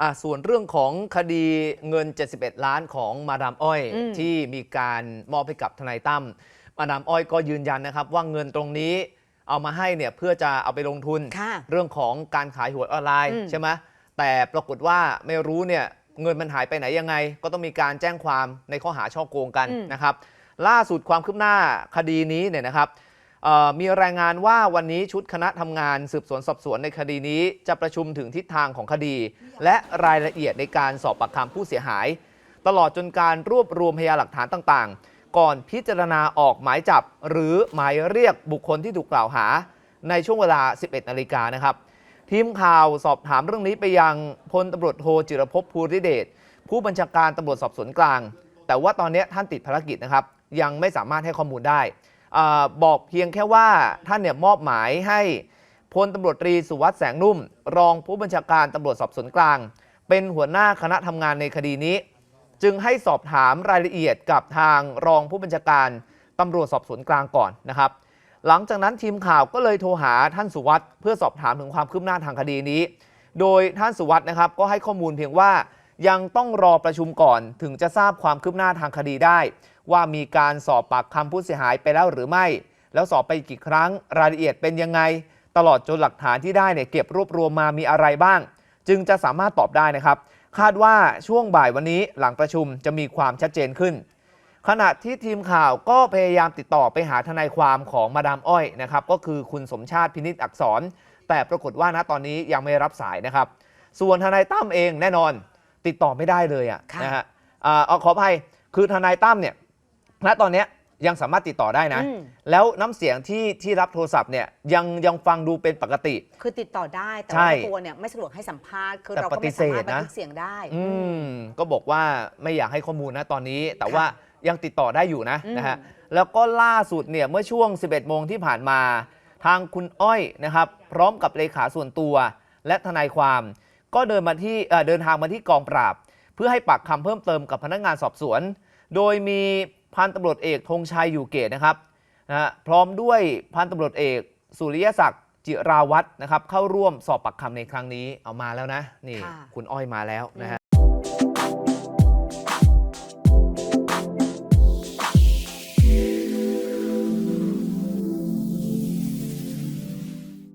อะส่วนเรื่องของคดีเงิน 71 ล้านของมาดามอ้อย อืม ที่มีการมอบให้กับทนายตั้มมาดามอ้อยก็ยืนยันนะครับ ว่าเงินตรงนี้เอามาให้เนี่ยเพื่อจะเอาไปลงทุน ค่ะ เรื่องของการขายหวยออนไลน์อืม ใช่ไหมแต่ปรากฏว่าไม่รู้เนี่ยเงินมันหายไปไหนยังไง ก็ต้องมีการแจ้งความในข้อหาช่อโกงกันนะครับ ล่าสุดความคืบหน้าคดีนี้เนี่ยนะครับเอ่อ มีรายงานว่าวันนี้ชุดคณะทำงานสืบสวนสอบสวนในคดีนี้ จะประชุมถึงทิศทางของคดี และรายละเอียดในการสอบปากคำผู้เสียหาย ตลอดจนการรวบรวมพยานหลักฐานต่างๆ ก่อนพิจารณาออกหมายจับ หรือหมายเรียกบุคคลที่ถูกกล่าวหา ในช่วงเวลา 11 นาฬิกานะครับ ทีมข่าวสอบถามเรื่องนี้ไปยังพลตำรวจโทจิรภพภูริเดชผู้บัญชาการตำรวจสอบสวนกลาง แต่ว่าตอนนี้ท่านติดภารกิจนะครับ ยังไม่สามารถให้ข้อมูลได้ บอกเพียงแค่ว่าท่านเนี่ยมอบหมายให้พลตำรวจตรีสุวัสด์แสงนุ่ม รองผู้บัญชาการตำรวจสอบสวนกลาง เป็นหัวหน้าคณะทำงานในคดีนี้ จึงให้สอบถามรายละเอียดกับทางรองผู้บัญชาการตำรวจสอบสวนกลางก่อนนะครับ หลังจากนั้นทีมข่าวก็เลยโทรหาท่านสุวัสด์เพื่อสอบถามถึงความคืบหน้าทางคดีนี้ โดยท่านสุวัสด์นะครับก็ให้ข้อมูลเพียงว่ายังต้องรอประชุมก่อนถึงจะทราบความคืบหน้าทางคดีได้ ว่ามีการสอบปากคำผู้เสียหายไปแล้วหรือไม่ แล้วสอบไปกี่ครั้งรายละเอียดเป็นยังไง ตลอดจนหลักฐานที่ได้เนี่ยเก็บรวบรวมมามีอะไรบ้าง จึงจะสามารถตอบได้นะครับ คาดว่าช่วงบ่ายวันนี้หลังประชุมจะมีความชัดเจนขึ้น ขณะที่ทีมข่าวก็พยายามติดต่อไปหาทนายความของมาดามอ้อยนะครับก็คือคุณสมชาติพินิษอักษร แต่ปรากฏว่าณตอนนี้ยังไม่รับสายนะครับ ส่วนทนายตั้มเองแน่นอนติดต่อไม่ได้เลยอะค่ะนะฮะอ่าเอาขออภัยคือทนายตั้มเนี่ย ณตอนเนี้ยยังสามารถติดต่อได้นะ อืม แล้วน้ำเสียงที่ที่รับโทรศัพท์เนี่ยยังยังฟังดูเป็นปกติ คือติดต่อได้แต่ใช่ว่าตัวเนี่ยไม่สะดวกให้สัมภาษณ์ คือแต่เราก็ไม่ปฏิเสสาธมารถบันนะทึกเสียงได้ อืมก็บอกว่าไม่อยากให้ข้อมูลนะตอนนี้ แต่ว่ายังติดต่อได้อยู่นะอืม นะฮะแล้วก็ล่าสุดเนี่ยเมื่อช่วง 11 โมงที่ผ่านมา ทางคุณอ้อยนะครับ พร้อมกับเลขาส่วนตัว และทนายความ ก็เดินมาที่เอ่อเดินทางมาที่กองปราบ เพื่อให้ปากคำเพิ่มเติมกับพนักงานสอบสวน โดยมี พันตำรวจเอกธงชัยอยู่เกตนะครับนะฮะพร้อมด้วยพันตำรวจเอกสุริยศักดิ์จิราวัฒน์นะครับเข้าร่วมสอบปากคำในครั้งนี้เอามาแล้วนะนี่ค่ะคุณอ้อยมาแล้วนะฮะ